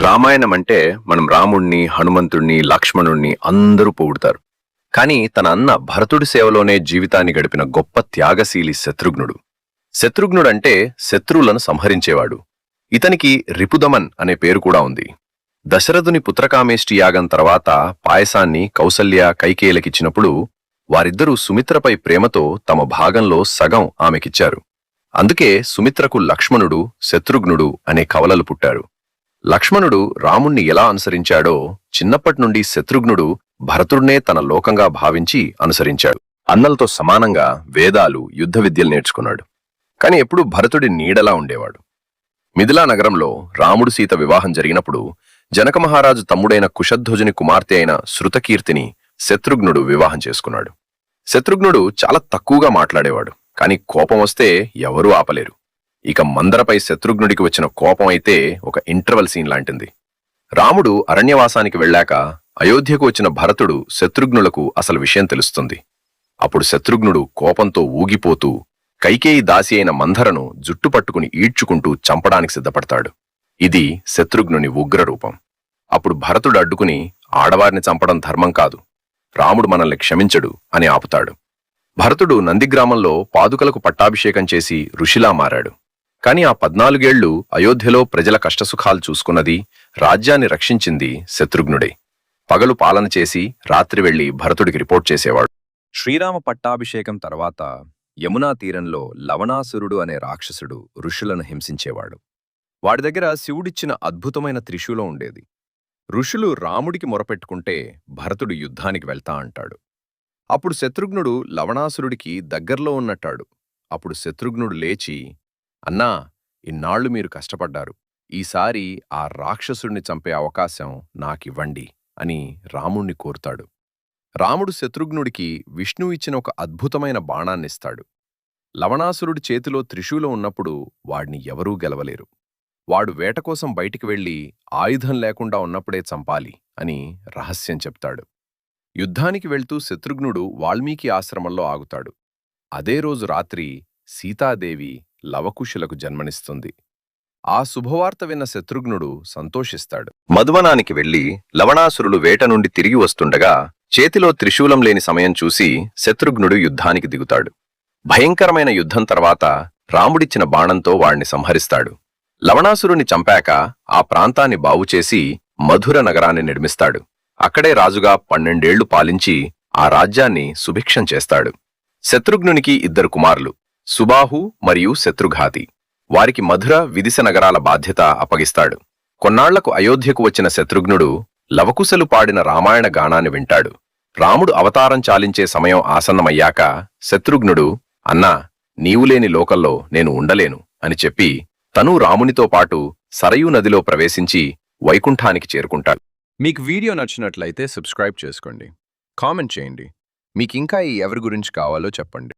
రామాయణం అంటే మనం రాముణ్ణి హనుమంతుణ్ణి లక్ష్మణుణ్ణి అందరూ పొగుడతారు. కానీ తన అన్న భరతుడి సేవలోనే జీవితాన్ని గడిపిన గొప్ప త్యాగశీలి శత్రుఘ్నుడు. శత్రుఘ్నుడంటే శత్రువులను సంహరించేవాడు. ఇతనికి రిపుదమన్ అనే పేరు కూడా ఉంది. దశరథుని పుత్రకామేష్టి యాగం తర్వాత పాయసాన్ని కౌసల్య కైకేయులకిచ్చినప్పుడు వారిద్దరూ సుమిత్రపై ప్రేమతో తమ భాగంలో సగం ఆమెకిచ్చారు. అందుకే సుమిత్రకు లక్ష్మణుడు శత్రుఘ్నుడు అనే కవలలు పుట్టారు. లక్ష్మణుడు రాముణ్ణి ఎలా అనుసరించాడో చిన్నప్పటినుండి శత్రుఘ్నుడు భరతుడినే తన లోకంగా భావించి అనుసరించాడు. అన్నలతో సమానంగా వేదాలు యుద్ధ విద్యలు నేర్చుకున్నాడు. కాని ఎప్పుడూ భరతుడి నీడలా ఉండేవాడు. మిథిలా నగరంలో రాముడు సీత వివాహం జరిగినప్పుడు జనక మహారాజు తమ్ముడైన కుషధ్వజుని కుమార్తె అయిన శృతకీర్తిని శత్రుఘ్నుడు వివాహం చేసుకున్నాడు. శత్రుఘ్నుడు చాలా తక్కువగా మాట్లాడేవాడు కాని కోపం వస్తే ఎవరూ ఆపలేరు. ఇక మందరపై శత్రుఘ్నుడికి వచ్చిన కోపం అయితే ఒక ఇంటర్వల్ సీన్ లాంటింది. రాముడు అరణ్యవాసానికి వెళ్ళాక అయోధ్యకు వచ్చిన భరతుడు శత్రుఘ్నులకు అసలు విషయం తెలుస్తుంది. అప్పుడు శత్రుఘ్నుడు కోపంతో ఊగిపోతూ కైకేయి దాసి అయిన మంధరను జుట్టు పట్టుకుని ఈడ్చుకుంటూ చంపడానికి సిద్ధపడతాడు. ఇది శత్రుఘ్నుని ఉగ్రరూపం అప్పుడు భరతుడు అడ్డుకుని ఆడవారిని చంపడం ధర్మం కాదు. రాముడు మనల్ని క్షమించడు అని ఆపుతాడు. భరతుడు నందిగ్రామంలో పాదుకలకు పట్టాభిషేకం చేసి ఋషిలా మారాడు. కాని ఆ పద్నాలుగేళ్ళు అయోధ్యలో ప్రజల కష్టసుఖాలు చూసుకున్నది రాజ్యాన్ని రక్షించింది శత్రుఘ్నుడే. పగలు పాలన చేసి రాత్రి వెళ్ళి భరతుడికి రిపోర్ట్ చేసేవాడు. శ్రీరామ పట్టాభిషేకం తర్వాత యమునా తీరంలో లవణాసురుడు అనే రాక్షసుడు ఋషులను హింసించేవాడు. వాడి దగ్గర శివుడిచ్చిన అద్భుతమైన త్రిశూలం ఉండేది. ఋషులు రాముడికి మొరపెట్టుకుంటే భరతుడు యుద్ధానికి వెళ్తా అంటాడు. అప్పుడు శత్రుఘ్నుడు లవణాసురుడికి దగ్గర్లో ఉన్నట్టాడు. అప్పుడు శత్రుఘ్నుడు లేచి అన్నా ఇన్నాళ్ళు మీరు కష్టపడ్డారు. ఈసారి ఆ రాక్షసుణ్ణి చంపే అవకాశం నాకివ్వండి అని రాముణ్ణి కోరుతాడు. రాముడు శత్రుఘ్నుడికి విష్ణు ఇచ్చిన ఒక అద్భుతమైన బాణాన్నిస్తాడు. లవణాసురుడి చేతిలో త్రిశూలం ఉన్నప్పుడు వాడిని ఎవరూ గెలవలేరు. వాడు వేట కోసం బయటికి వెళ్ళి ఆయుధం లేకుండా ఉన్నప్పుడే చంపాలి అని రహస్యం చెప్తాడు. యుద్ధానికి వెళ్తూ శత్రుఘ్నుడు వాల్మీకి ఆశ్రమంలో ఆగుతాడు. అదే రోజు రాత్రి సీతాదేవి లవకుశులకు జన్మనిస్తుంది. ఆ శుభవార్త విన్న శత్రుఘ్నుడు సంతోషిస్తాడు. మధువనానికి వెళ్ళి లవణాసురులు వేట నుండి తిరిగి వస్తుండగా చేతిలో త్రిశూలం లేని సమయం చూసి శత్రుఘ్నుడు యుద్ధానికి దిగుతాడు. భయంకరమైన యుద్ధం తర్వాత రాముడిచ్చిన బాణంతో వాణ్ణి సంహరిస్తాడు. లవణాసురుని చంపాక ఆ ప్రాంతాన్ని బావుచేసి మధుర నగరాన్ని నిర్మిస్తాడు. అక్కడే రాజుగా పన్నెండేళ్ళు పాలించి ఆ రాజ్యాన్ని సుభిక్షం చేస్తాడు. శత్రుఘ్నునికి ఇద్దరు కుమారులు. సుబాహు మరియు శత్రుఘాతి. వారికి మధుర విదిశ నగరాల బాధ్యత అప్పగిస్తాడు. కొన్నాళ్ళకు అయోధ్యకు వచ్చిన శత్రుఘ్నుడు లవకుశలు పాడిన రామాయణ గానాన్ని వింటాడు. రాముడు అవతారం చాలించే సమయం ఆసన్నమయ్యాక శత్రుఘ్నుడు అన్నా నీవు లేని నేను ఉండలేను అని చెప్పి తను రామునితో పాటు సరయూ నదిలో ప్రవేశించి వైకుంఠానికి చేరుకుంటాడు. మీకు వీడియో నచ్చినట్లయితే సబ్స్క్రైబ్ చేసుకోండి. కామెంట్ చేయండి. మీకింకా ఈ ఎవరి గురించి కావాలో చెప్పండి.